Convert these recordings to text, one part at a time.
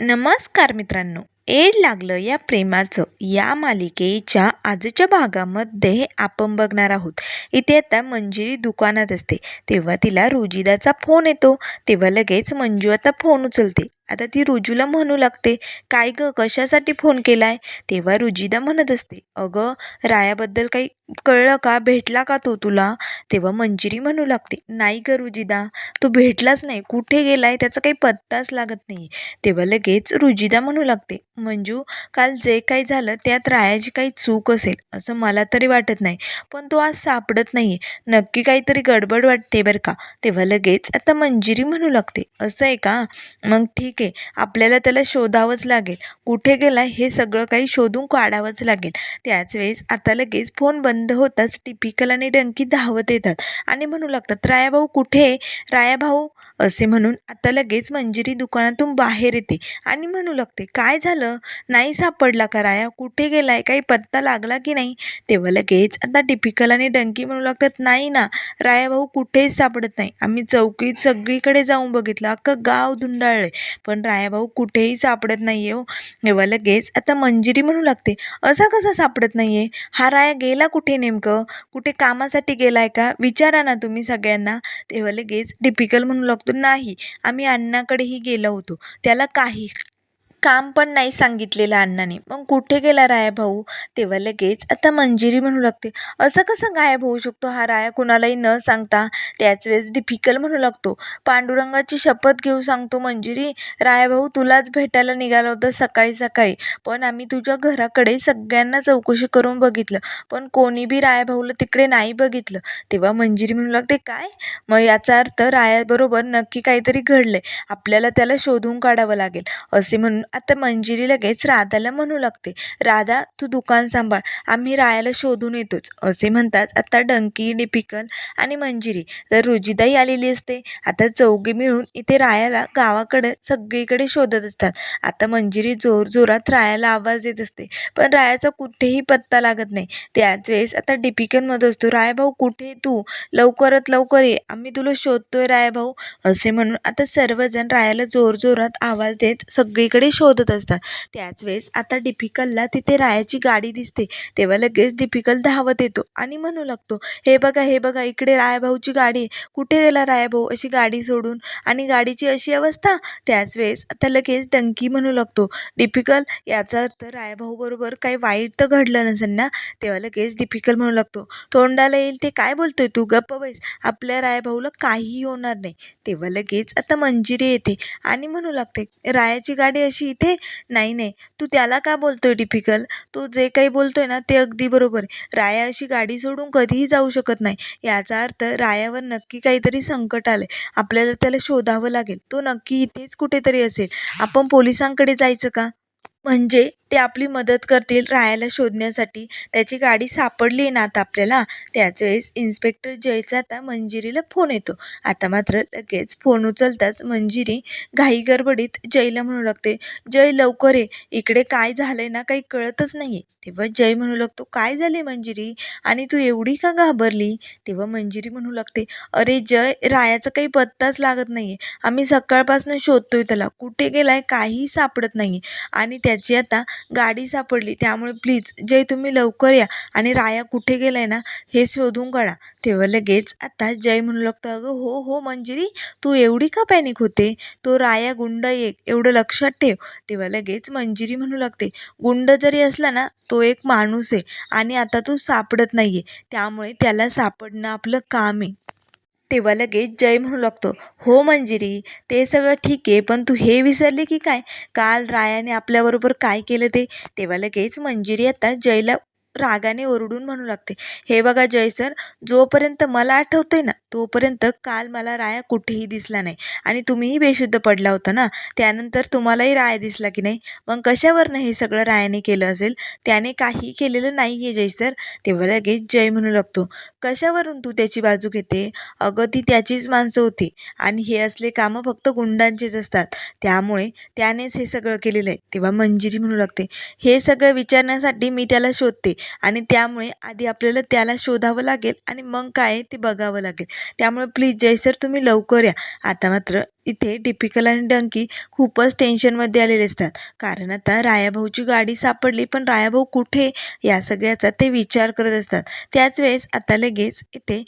नमस्कार मित्रांनो. एड लागलं या प्रेमाचं. या मालिकेच्या आजच्या भागामध्ये आपण बघणार आहोत. इथे आता मंजिरी दुकानात असते. तेव्हा तिला रुजिदाचा फोन येतो. तेव्हा लगेच मंजू आता फोन उचलते. आता ती रुजूला म्हणू लागते काय ग कशासाठी फोन केलाय? तेव्हा रुजिदा म्हणत असते अगं रायाबद्दल काही कळलं का? भेटला का तो तुला? तेव्हा मंजिरी म्हणू लागते नाही ग रुजिदा तो भेटलाच नाही. कुठे गेला आहे त्याचा काही पत्ताच लागत नाही. तेव्हा लगेच रुजिदा म्हणू लागते मंजू काल जे काही झालं त्यात रायाची काही चूक असेल असं मला तरी वाटत नाही. पण तो आज सापडत नाही नक्की काहीतरी गडबड वाटते बरं का? तेव्हा लगेच आता मंजिरी म्हणू लागते असं आहे का? मग ठीक आहे आपल्याला त्याला शोधावंच लागेल. कुठे गेला हे सगळं काही शोधून काढावंच लागेल. त्याच वेळेस आता लगेच फोन बंद बंद होताच टिपिकल आणि डंकी धावत येतात. आणि म्हणू लागतात राया भाऊ कुठे? राया भाऊ असे म्हणून आता लगेच मंजिरी दुकानातून बाहेर येते आणि म्हणू लागते काय झालं? नाही सापडला का राया? कुठे गेलाय? काही पत्ता लागला की नाही? तेव्हा लगेच आता टिपिकल आणि डंकी म्हणू लागतात नाही ना राया भाऊ कुठेच सापडत नाही. आम्ही चौकीत सगळीकडे जाऊन बघितलं. अख्खं गाव धुंडाळलंय. पण राया भाऊ कुठेही सापडत नाही आहे हो. तेव्हा लगेच आता मंजिरी म्हणू लागते असा कसा सापडत नाही आहे हा राया गेला कुठे नेमकं? कुठे कामासाठी गेलाय का? विचारा ना तुम्ही सगळ्यांना. तेव्हा लगेच टिपिकल म्हणू लागतो नाही. आम्ही अण्णाकडेही गेलो होतो. त्याला काही काम पण नाही सांगितलेलं अण्णाने. मग कुठे गेला राया भाऊ? तेव्हा लगेच आता मंजिरी म्हणू लागते. असं कसं गायब होऊ शकतो हा राया? कुणालाही न सांगता त्याच वेळेस डिफिकल म्हणू लागतो. पांडुरंगाची शपथ घेऊ सांगतो मंजिरी. राया भाऊ तुलाच भेटायला निघाला होता सकाळी सकाळी. पण आम्ही तुझ्या घराकडे सगळ्यांना चौकशी करून बघितलं. पण कोणी बी राया भाऊला तिकडे नाही बघितलं. तेव्हा मंजिरी म्हणू लागते काय? मग याचा अर्थ रायाबरोबर नक्की काहीतरी घडलंय. आपल्याला त्याला शोधून काढावं लागेल. असे म्हणून आता मंजिरी लगेच राधाला म्हणू लागते राधा तू दुकान सांभाळ आम्ही रायाला शोधून येतोच. असे म्हणताच आता डंकी डिपिकल आणि मंजिरी तर रुजिदाही आलेली असते. आता चौघे मिळून इथे रायाला गावाकडे सगळीकडे शोधत असतात. आता मंजिरी जोर जोरात रायाला आवाज देत असते पण रायाचा कुठेही पत्ता लागत नाही. त्याच वेळेस आता डिपिकलमध्ये असतो राय भाऊ कुठे आहे तू? लवकरात लवकर ये आम्ही तुला शोधतोय राय भाऊ असे म्हणून आता सर्वजण रायाला जोर जोरात आवाज देत सगळीकडे शोधत असतात. त्याच वेळेस आता डिफिकलला तिथे रायाची गाडी दिसते. तेव्हा लगेच डिफिकल धावत येतो आणि म्हणू लागतो हे बघा हे बघा इकडे रायाभाऊची गाडी आहे. कुठे गेला रायाभाऊ अशी गाडी सोडून? आणि गाडीची अशी अवस्था? त्याच वेळेस आता लगेच डंकी म्हणू लागतो डिफिकल याचा अर्थ रायाभाऊ बरोबर काही वाईट तर घडलं नसेल ना? तेव्हा लगेच डिफिकल म्हणू लागतो तोंडाला येईल ते काय बोलतोय तू? गप्प बैस. आपल्या रायभाऊला काहीही होणार नाही. तेव्हा लगेच आता मंजिरी येते आणि म्हणू लागते रायाची गाडी अशी इथे? नाही नाही. तू त्याला का बोलतोय डिफिकल तो जे काही बोलतोय ना ते अगदी बरोबर. आहे राया अशी गाडी सोडून कधीही जाऊ शकत नाही. याचा अर्थ रायावर नक्की काहीतरी संकट आलंय. आपल्याला त्याला शोधावं लागेल. तो नक्की इथेच कुठेतरी असेल. आपण पोलिसांकडे जायचं का? म्हणजे ते आपली मदत करतील रायाला शोधण्यासाठी. त्याची गाडी सापडली आहे ना आता आपल्याला? त्याच वेळेस इन्स्पेक्टर जयचा आता मंजिरीला फोन येतो. आता मात्र लगेच फोन उचलताच मंजिरी घाई गडबडीत जयला म्हणू लागते जय लवकर ये. इकडे काय झालंय ना काही कळतच नाही तेव्हा जय म्हणू लागतो काय झाले मंजिरी? आणि तू एवढी का घाबरली? तेव्हा मंजिरी म्हणू लागते अरे जय रायाचा काही पत्ताच लागत नाही आम्ही सकाळपासून शोधतोय त्याला. कुठे गेलाय? काही सापडत नाही आणि त्या त्याची आता गाडी सापडली. त्यामुळे प्लीज जय तुम्ही लवकर या. आणि राया कुठे गेलाय ना हे शोधून काढा. तेव्हा लगेच आता जय म्हणू लागतं अगं हो हो मंजिरी तू एवढी का पॅनिक होते? तो राया गुंड एक एवढं लक्षात ठेव. तेव्हा लगेच मंजिरी म्हणू लागते गुंड जरी असला ना तो एक माणूस आहे आणि आता तो सापडत नाही आहे त्यामुळे त्याला सापडणं आपलं काम आहे. तेव्हा लगेच जय म्हणू लागतो. हो मंजिरी ते सगळं ठीक आहे पण तू हे विसरले की काय? काल रायाने आपल्याबरोबर काय केलं ते? तेव्हा लगेच मंजिरी आता जयला रागाने ओरडून म्हणू लागते. हे बघा जय सर जोपर्यंत मला आठवतंय ना तोपर्यंत काल मला राया कुठेही दिसला नाही. आणि तुम्हीही बेशुद्ध पडला होता ना त्यानंतर तुम्हालाही राया दिसला की नाही? मग कशावरनं हे सगळं रायाने केलं असेल? त्याने काही केलेलं नाही आहे जय सर. तेव्हा लगेच जय म्हणू लागतो. कशावरून तू त्याची बाजू घेते? अगं ती त्याचीच माणसं होती. आणि हे असले कामं फक्त गुंडांचेच असतात. त्यामुळे त्यानेच हे सगळं केलेलं आहे. तेव्हा मंजिरी म्हणू लागते हे सगळं विचारण्यासाठी मी त्याला शोधते. आणि त्यामुळे आधी आपल्याला त्याला शोधावं लागेल आणि मग काय ते बघावं लागेल. त्यामुळे प्लीज जयसर तुम्ही लवकर या. आता मात्र इथे डिपिकल आणि डंकी खूपच टेन्शनमध्ये आलेले असतात. कारण आता रायाभाऊची गाडी सापडली पण रायाभाऊ कुठे? या सगळ्याचा ते विचार करत असतात. त्याच वेळेस आता लगेच इथे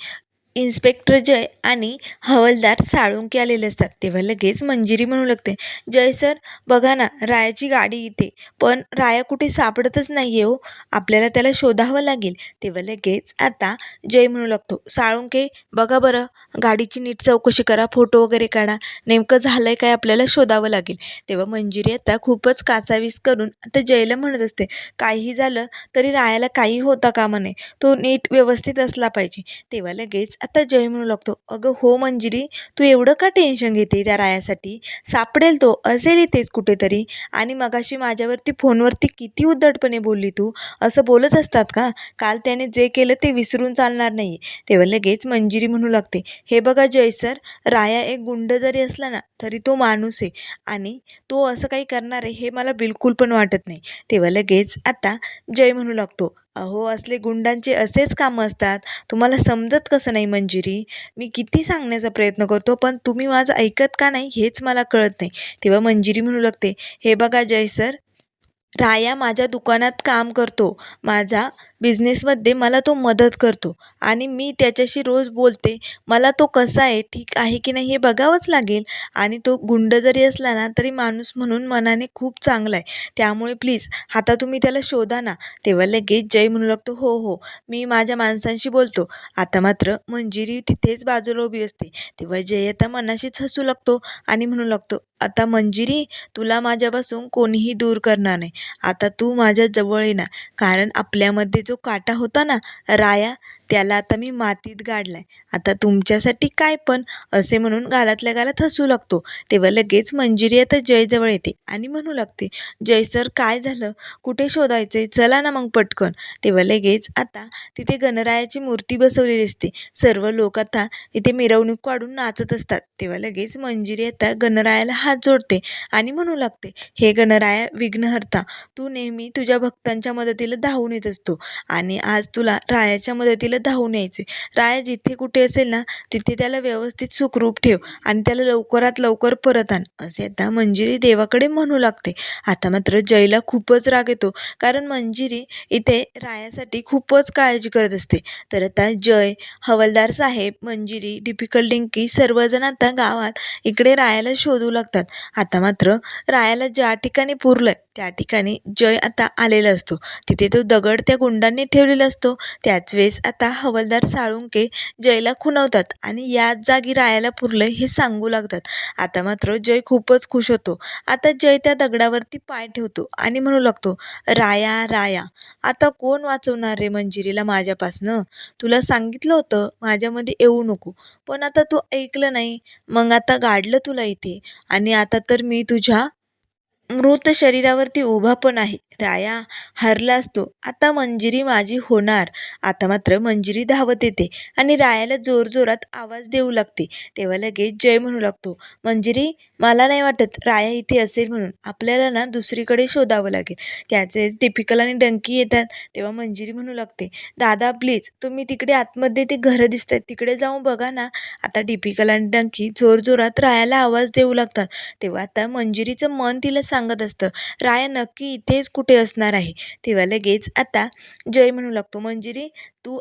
इन्स्पेक्टर जय आणि हवालदार साळुंके आलेले असतात. तेव्हा लगेच मंजिरी म्हणू लागते जय सर बघा ना रायाची गाडी इथे. पण राया कुठे सापडतच नाही आहे हो. आपल्याला त्याला शोधावं लागेल. तेव्हा लगेच आता जय म्हणू लागतो साळुंके बघा बरं गाडीची नीट चौकशी करा फोटो वगैरे काढा. नेमकं झालं आहे काय आपल्याला शोधावं लागेल. तेव्हा मंजिरी आता खूपच काचावीस करून आता जयला म्हणत असते काहीही झालं तरी रायाला काही होता कामा नये. तो नीट व्यवस्थित असला पाहिजे. तेव्हा लगेच आता जय म्हणू लागतो. अगं हो मंजिरी तू एवढं का टेन्शन घेते त्या रायासाठी? सापडेल तो असेल इथेच कुठेतरी. आणि मगाशी माझ्यावरती फोनवरती किती उद्धटपणे बोलली तू? असं बोलत असतात का? काल त्याने जे केलं ते विसरून चालणार नाही. तेव्हा लगेच मंजिरी म्हणू लागते हे बघा जय सर राया एक गुंड जरी असला ना तरी तो माणूस आहे. आणि तो असं काही करणार आहे हे मला बिलकुल पण वाटत नाही. तेव्हा लगेच आता जय म्हणू लागतो अहो असले गुंडांचे असेच कामं असतात. तुम्हाला समजत कसं नाही मंजिरी? मी किती सांगण्याचा प्रयत्न करतो पण तुम्ही माझं ऐकत का नाही हेच मला कळत नाही. तेव्हा मंजिरी म्हणू लागते हे बघा जय सर राया माझ्या दुकानात काम करतो. माझा बिझनेसमध्ये मला तो मदत करतो. आणि मी त्याच्याशी रोज बोलते मला तो कसा आहे ठीक आहे की नाही हे बघावंच लागेल. आणि तो गुंड जरी असला ना तरी माणूस म्हणून मनाने खूप चांगला आहे. त्यामुळे प्लीज आता तुम्ही त्याला शोधा ना. तेव्हा लगेच जय म्हणू लागतो हो हो. मी माझ्या माणसांशी बोलतो. आता मात्र मंजिरी तिथेच बाजूला उभी असते. तेव्हा जय आता मनाशीच हसू लागतो आणि म्हणू लागतो आता मंजिरी तुला माझ्यापासून कोणीही दूर करणार नाही. आता तू माझ्या जवळ ये ना. कारण आपल्यामध्ये जो काटा होता ना राया त्याला आता मी मातीत गाडला आहे आता तुमच्यासाठी काय पण असे म्हणून गालातल्या गालात हसू लागतो. तेव्हा लगेच मंजिरी आता जयजवळ येते आणि म्हणू लागते जय सर काय झालं? कुठे शोधायचं आहे चला ना मग पटकन. तेव्हा लगेच आता तिथे गणरायाची मूर्ती बसवलेली असते. सर्व लोक आता इथे मिरवणूक काढून नाचत असतात. तेव्हा लगेच मंजिरी आता गणरायाला हात जोडते आणि म्हणू लागते हे गणराया विघ्नहर्ता तू नेहमी तुझ्या भक्तांच्या मदतीला धावून येत असतो आणि आज तुला रायाच्या मदतीला धावून यायचे. राया जिथे कुठे असेल ना तिथे त्याला व्यवस्थित सुखरूप ठेव आणि त्याला लवकरात लवकर परत आण. असे आता मंजिरी देवाकडे म्हणू लागते. आता मात्र जयला खूपच राग येतो कारण मंजिरी इथे रायासाठी खूपच काळजी करत असते. तर आता जय हवालदार साहेब मंजिरी डिपिकल डिंकी सर्वजण आता गावात इकडे रायाला शोधू लागतात. आता मात्र रायाला ज्या ठिकाणी पुरलं त्या ठिकाणी जय आता आलेला असतो. तिथे तो दगड त्या गुंडांनी ठेवलेला असतो. त्याच वेळेस आता हवालदार साळुंके जयला खुणवतात आणि याच जागी रायाला पुरलं हे सांगू लागतात. आता मात्र जय खूपच खुश होतो. आता जय त्या दगडावरती पाय ठेवतो आणि म्हणू लागतो राया राया आता कोण वाचवणार रे मंजिरीला माझ्यापासनं? तुला सांगितलं होतं माझ्यामध्ये येऊ नको. पण आता तू ऐकलं नाही. मग आता गाडलं तुला इथे. आणि आता तर मी तुझ्या मृत शरीरावरती उभा पण आहे. राया हरला असतो. आता मंजिरी माझी होणार. आता मात्र मंजिरी धावत येते आणि रायाला जोरजोरात आवाज देऊ लागते. तेव्हा लगेच जय म्हणू लागतो. मंजिरी मला नाही वाटत राया इथे असेल म्हणून. आपल्याला ना दुसरीकडे शोधावं लागेल. त्याचेच दीपिकल आणि डंकी येतात. तेव्हा मंजिरी म्हणू लागते दादा प्लीज तुम्ही तिकडे आतमध्ये ते घरं दिसत आहेत तिकडे जाऊन बघा ना. आता दीपिकल आणि डंकी जोरजोरात रायाला आवाज देऊ लागतात. तेव्हा आता मंजिरीचं मन तिला सांगत असतं राया नक्की इथेच कुठे असणार आहे? तेव्हा लगेच आता जय म्हणू लागतो मंजिरी तू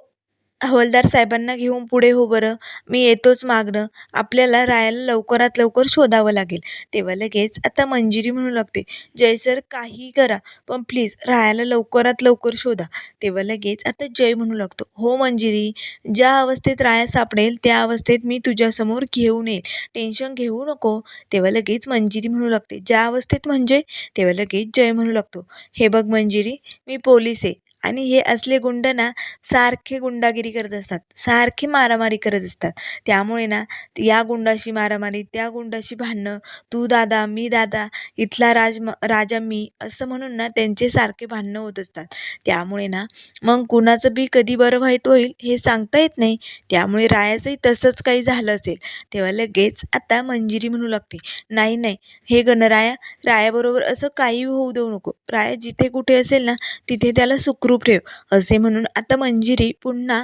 हवालदार साहेबांना घेऊन पुढे हो बरं. मी येतोच मागणं. आपल्याला रायाला लवकरात लवकर शोधावं लागेल. तेव्हा लगेच आता मंजिरी म्हणू लागते. जय सर काही करा. पण प्लीज रायाला लवकरात लवकर शोधा. तेव्हा लगेच आता जय म्हणू लागतो. हो मंजिरी ज्या अवस्थेत राया सापडेल त्या अवस्थेत मी तुझ्यासमोर घेऊन येईल. टेन्शन घेऊ नको. तेव्हा लगेच मंजिरी म्हणू लागते. ज्या अवस्थेत म्हणजे? तेव्हा लगेच जय म्हणू लागतो. हे बघ मंजिरी मी पोलीस आहे. आणि हे असले गुंड ना सारखे गुंडागिरी करत असतात. सारखे मारामारी करत असतात. त्यामुळे ना या गुंडाशी मारामारी त्या गुंडाशी भांडणं तू दादा मी दादा इथला राज राजा मी असं म्हणून ना त्यांचे सारखे भांडणं होत असतात. त्यामुळे ना मग कुणाचं बी कधी बरं वाईट होईल हे सांगता येत नाही. त्यामुळे रायाचंही तसंच काही झालं असेल. तेव्हा लगेच आता मंजिरी म्हणू लागते. नाही नाही हे गणराया रायाबरोबर असं काही होऊ देऊ नको. राया जिथे कुठे असेल ना तिथे त्याला सुखरूप ठेव असे म्हणून आता मंजिरी पुन्हा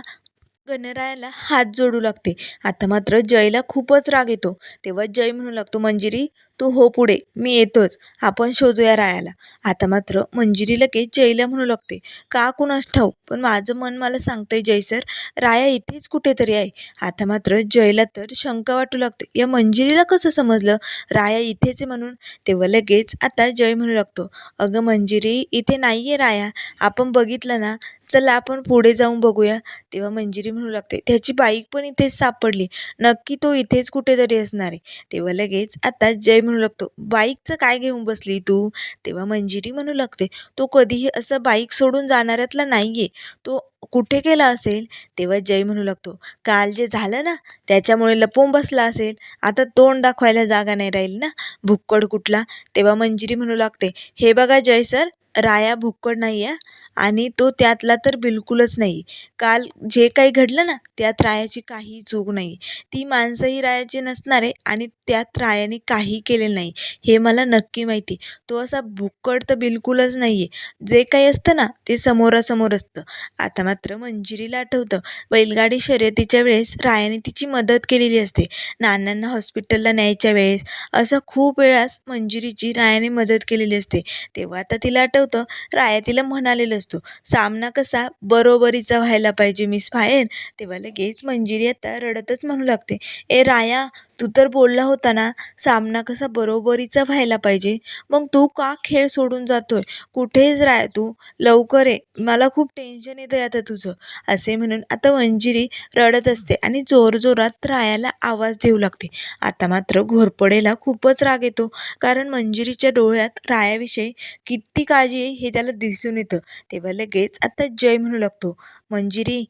गणरायाला हात जोडू लागते. आता मात्र जयला खूपच राग येतो. तेव्हा जय म्हणू लागतो मंजिरी तू हो पुढे मी येतोच. आपण शोधूया रायाला. आता मात्र मंजिरी लगेच जयला म्हणू लागते. का कुणास ठाऊक? पण माझं मन मला सांगतंय जय सर राया इथेच कुठेतरी आहे. आता मात्र जयला तर शंका वाटू लागते. या मंजिरीला कसं समजलं? राया इथेच आहे म्हणून? तेव्हा लगेच आता जय म्हणू लागतो. अगं मंजिरी इथे नाही आहे राया. आपण बघितलं ना चला आपण पुढे जाऊन बघूया. तेव्हा मंजिरी म्हणू लागते त्याची बाईक पण इथेच सापडली. नक्की तो इथेच कुठेतरी असणार आहे. तेव्हा लगेच आता जय म्हणू लागतो बाईकचं काय घेऊन बसली तू? तेव्हा मंजिरी म्हणू लागते तो कधीही असं बाईक सोडून जाणाऱ्यातला नाही आहे तो कुठे केला असेल? तेव्हा जय म्हणू लागतो काल जे झालं ना त्याच्यामुळे लपून बसला असेल. आता तोंड दाखवायला जागा नाही राहील ना भुक्कड कुठला? तेव्हा मंजिरी म्हणू लागते हे बघा जय सर राया भुक्कड नाही आहे आणि तो त्यातला तर बिलकुलच नाही. काल जे काही घडलं ना त्यात रायाची काही चूक नाही. ती माणसंही रायाची नसणार आहे आणि त्यात रायाने काही केलेलं नाही हे मला नक्की माहिती. तो असा भुक्कड तर बिलकुलच नाही आहे जे काही असतं ना ते समोरासमोर असतं. आता मात्र मंजिरीला आठवतं बैलगाडी शर्यतीच्या वेळेस रायाने तिची मदत केलेली असते. नानांना हॉस्पिटलला न्यायच्या वेळेस असं खूप वेळास मंजिरीची रायाने मदत केलेली असते. तेव्हा आता तिला आठवतं राया तिला म्हणालेलं असतो. सामना कसा बरोबरीचा व्हायला पाहिजे मिस फायन? तेव्हा लगेच मंजिरी आता रडतच म्हणू लागते. ए राया तू तर बोलला होता ना सामना कसा बरोबरीचा व्हायला पाहिजे. मग तू का खेळ सोडून जातोय? कुठेच राय तू. लवकर ये. मला खूप टेन्शन येतं आहे आता तुझं. असे म्हणून आता मंजिरी रडत असते आणि जोरजोरात रायाला आवाज देऊ लागते. आता मात्र घोरपडेला खूपच राग येतो. कारण मंजिरीच्या डोळ्यात रायाविषयी किती काळजी आहे हे त्याला दिसून येतं. तेव्हा लगेच आता जय म्हणू लागतो. मंजिरी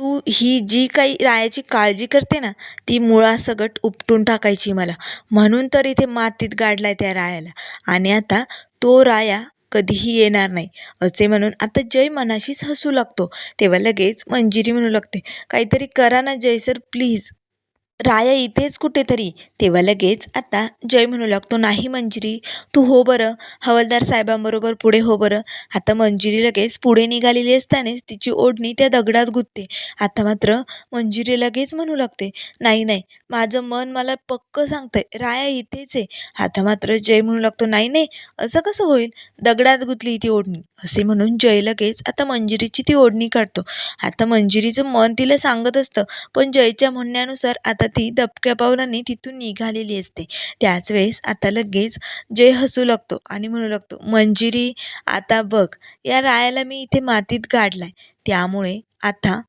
तू ही जी काही रायाची काळजी करते ना ती मुळासकट उपटून टाकायची मला. म्हणून तर इथे मातीत गाडलाय त्या रायाला. आणि आता तो राया कधीही येणार नाही. असे म्हणून आता जय मनाशीच हसू लागतो. तेव्हा लगेच मंजिरी म्हणू लागते काहीतरी करा ना जय सर प्लीज. राया इथेच कुठेतरी. तेव्हा लगेच आता जय म्हणू लागतो नाही मंजिरी तू हो बरं. हवालदार साहेबांबरोबर पुढे हो बरं. आता मंजिरी लगेच पुढे निघालेली असतानाच तिची ओढणी त्या दगडात गुंतते. आता मात्र मंजिरी लगेच म्हणू लागते नाही नाही माझं मन मला पक्कं सांगतंय राया इथेच आहे. आता मात्र जय म्हणू लागतो नाही नाही असं कसं होईल? दगडात गुंतली ती ओढणी. असे म्हणून जय लगेच आता मंजिरीची ती ओढणी काढतो. आता मंजिरीचं मन तिला सांगत असतं पण जयच्या म्हणण्यानुसार आता ती दबक्या पावलांनी तिथून निघालेली असते. त्याच वेळेस आता लगेच जय हसू लागतो आणि म्हणू लागतो मंजिरी आता बघ या रायाला मी इथे मातीत गाडलाय. त्यामुळे आता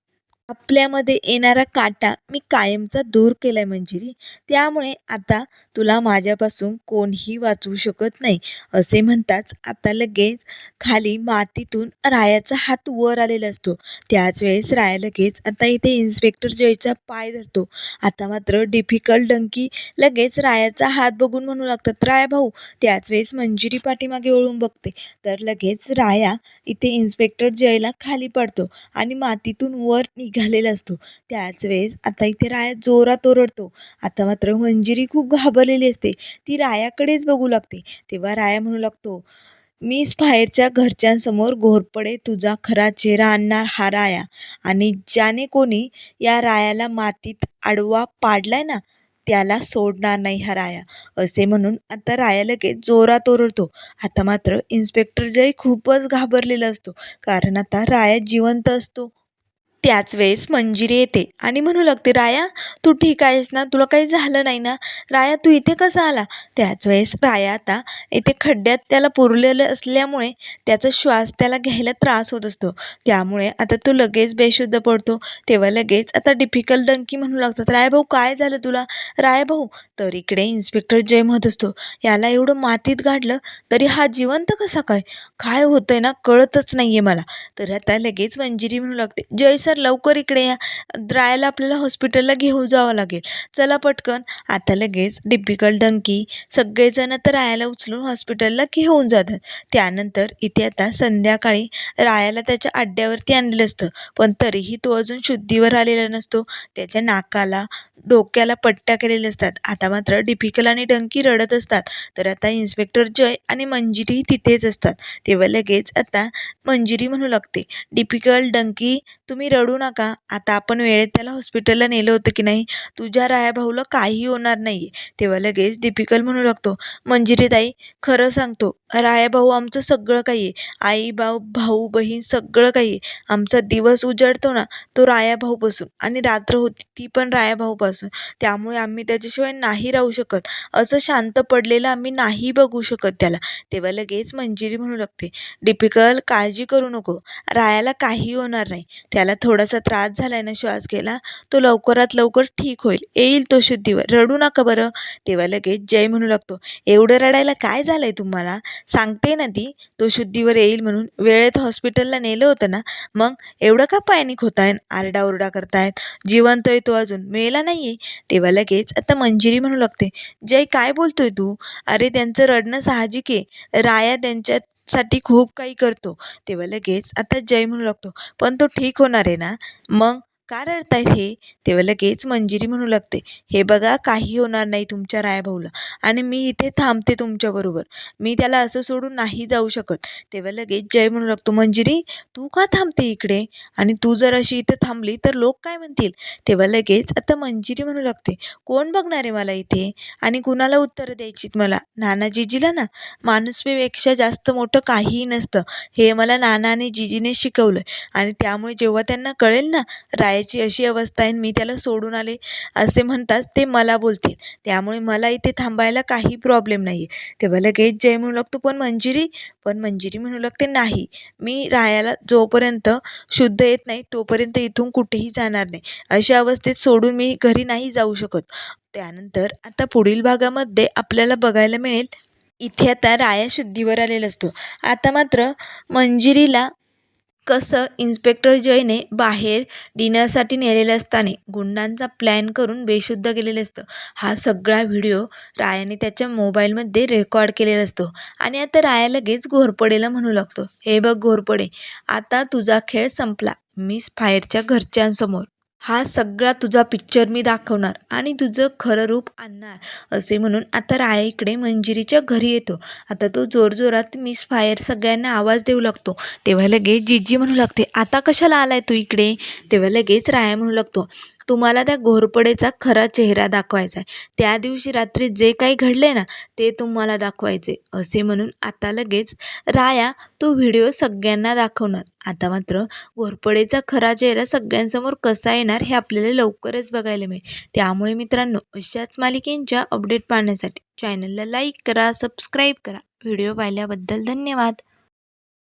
आपल्यामध्ये येणारा काटा मी कायमचा दूर केलाय मंजिरी. त्यामुळे आता तुला माझ्यापासून कोणीही वाचवू शकत नाही असे म्हणताच आता लगेच खाली मातीतून रायाचा हात वर आलेला असतो. त्याच वेळेस राया लगेच आता इथे इन्स्पेक्टर जयचा पाय धरतो. आता मात्र डिफिकल्ट डंकी लगेच रायाचा हात बघून म्हणू लागतात राया भाऊ. त्याच वेळेस मंजिरी पाठीमागे वळून बघते. तर लगेच राया इथे इन्स्पेक्टर जयला खाली पडतो आणि मातीतून वर निघा झालेला असतो. त्याच वेळेस आता इथे राया जोरात ओरडतो. आता मात्र मंजिरी खूप घाबरलेली असते. ती रायाकडेच बघू लागते. तेव्हा राया म्हणू लागतो मीच फायरच्या घरच्यांसमोर घोरपडे तुझा खरा चेहरा आणणार हा राया. आणि ज्याने कोणी या रायाला मातीत आडवा पाडलाय ना त्याला सोडणार नाही हा राया. असे म्हणून आता राया लगेच जोरात ओरडतो. आता मात्र इन्स्पेक्टर जय खूपच घाबरलेला असतो. कारण आता राया जिवंत असतो. त्याच वेळेस मंजिरी येते. आणि म्हणू लागते राया तू ठीक आहेस ना? तुला काही झालं नाही ना? राया तू इथे कसा आला? त्याच वेळेस राया आता इथे खड्ड्यात त्याला पुरलेलं असल्यामुळे त्याचा श्वास त्याला घ्यायला त्रास होत असतो. त्यामुळे आता तो लगेच बेशुद्ध पडतो. तेव्हा लगेच आता डिफिकल्ट डंकी म्हणू लागतात राया भाऊ काय झालं तुला? राया भाऊ तर इकडे इन्स्पेक्टर जय म्हणत असतो याला एवढं मातीत गाडलं तरी हा जिवंत कसा काय? काय होतंय ना? कळतच नाही आहे मला. तर आता लगेच मंजिरी म्हणू लागते जय सर लवकर इकडे या. रायाला आपल्याला हॉस्पिटलला घेऊन जावं लागेल. चला पटकन. आता लगेच डिपिकल डंकी सगळेजण तर रायाला उचलून हॉस्पिटलला घेऊन जातात. त्यानंतर इथे आता संध्याकाळी रायाला त्याच्या अड्ड्यावरती आणलेलं असतं. पण तरीही तो अजून शुद्धीवर आलेला नसतो. त्याच्या नाकाला डोक्याला पट्ट्या केलेल्या असतात. आता मात्र डिपिकल आणि डंकी रडत असतात. तर आता इन्स्पेक्टर जय आणि मंजिरी तिथेच असतात. तेव्हा लगेच आता मंजिरी म्हणू लागते. डिपिकल डंकी तुम्ही रड रडू नका. आता आपण वेळेत त्याला हॉस्पिटलला नेलं होतं की नाही तुझ्या राया भाऊला काही होणार नाही तेव्हा लगेच दीपिकल म्हणू लागतो मंजिरी ताई खरं सांगतो राया भाऊ आमचं सगळं काही आहे. आई भाऊ भाऊ बहीण सगळं काही आहे. आमचा दिवस उजळतो ना तो राया भाऊपासून आणि रात्र होती ती पण राया भाऊपासून त्यामुळे आम्ही त्याच्याशिवाय नाही राहू शकत. असं शांत पडलेलं आम्ही नाही बघू शकत त्याला. तेव्हा लगेच मंजिरी म्हणू लागते डिपिकल काळजी करू नको. रायाला काही होणार नाही. त्याला थोडासा त्रास झालाय ना श्वास घ्यायला तो लवकरात लवकर ठीक होईल. येईल तो शुद्धीवर. रडू नका बरं. तेव्हा लगेच जय म्हणू लागतो. एवढं रडायला काय झालंय तुम्हाला? सांगते ना ती. तो शुद्धीवर येईल म्हणून. वेळेत हॉस्पिटलला नेलं होतं ना मग एवढं का पॅनिक होताय आरडाओरडा करतायत? जिवंत आहे तो अजून. मेला नाही आहे तेव्हा लगेच आता मंजिरी म्हणू लागते. जय काय बोलतोय तू? अरे त्यांचं रडणं साहजिक आहे. राया साठी खूप काही करतो. तेव्हा लगेच आता जय म्हणू लागतो. पण तो ठीक होणार आहे ना? मग का रडतायत हे? तेव्हा लगेच मंजिरी म्हणू लागते. हे बघा काही होणार नाही तुमच्या रायाभाऊला. आणि मी इथे थांबते तुमच्याबरोबर. मी त्याला असं सोडून नाही जाऊ शकत. तेव्हा लगेच जय म्हणू लागतो मंजिरी तू का थांबते इकडे? आणि तू जर अशी इथे थांबली तर लोक काय म्हणतील? तेव्हा लगेच आता मंजिरी म्हणू लागते कोण बघणार आहे मला इथे? आणि कुणाला उत्तरं द्यायचीत मला? नाना जिजीला ना? माणुसपेपेक्षा जास्त मोठं काहीही नसतं. हे मला नाना आणि जिजीने शिकवलं आणि त्यामुळे जेव्हा त्यांना कळेल ना जायची अशी अवस्था आहे मी त्याला सोडून आले असे म्हणताच ते मला बोलतील. त्यामुळे मला इथे थांबायला काही प्रॉब्लेम नाही आहे तेव्हा लगेच जय म्हणू लागतो पण मंजिरी पण मंजिरी म्हणू लागते नाही. मी रायाला जोपर्यंत शुद्ध येत नाही तोपर्यंत इथून कुठेही जाणार नाही. अशा अवस्थेत सोडून मी घरी नाही जाऊ शकत. त्यानंतर आता पुढील भागामध्ये आपल्याला बघायला मिळेल. इथे आता राया शुद्धीवर आलेला असतो. आता मात्र मंजिरीला कसं इन्स्पेक्टर जयने बाहेर डिनरसाठी नेलेलं असताना गुंडांचा प्लॅन करून बेशुद्ध केलेलं असतं. हा सगळा व्हिडिओ रायाने त्याच्या मोबाईलमध्ये रेकॉर्ड केलेला असतो. आणि आता राया लगेच घोरपडेला म्हणू लागतो. हे बघ घोरपडे आता तुझा खेळ संपला. मिस फायरच्या घरच्यांसमोर. हा सगळा तुझा पिक्चर मी दाखवणार आणि तुझं खरं रूप आणणार असे म्हणून आता राया इकडे मंजिरीच्या घरी येतो. आता तो जोरजोरात मिस फायर सगळ्यांना आवाज देऊ लागतो. तेव्हा लगेच जिजी म्हणू लागते आता कशाला आलाय तू इकडे? तेव्हा लगेच राया म्हणू लागतो तुम्हाला त्या घोरपडेचा खरा चेहरा दाखवायचा आहे. त्या दिवशी रात्री जे काही घडले ना ते तुम्हाला दाखवायचे. असे म्हणून आता लगेच राया तो व्हिडिओ सगळ्यांना दाखवणार. आता मात्र घोरपडेचा खरा चेहरा सगळ्यांसमोर कसा येणार हे आपल्याला लवकरच बघायला मिळेल. त्यामुळे मित्रांनो अशाच मालिकेंच्या अपडेट पाहण्यासाठी चॅनलला लाईक करा सबस्क्राईब करा. व्हिडिओ पाहिल्याबद्दल धन्यवाद.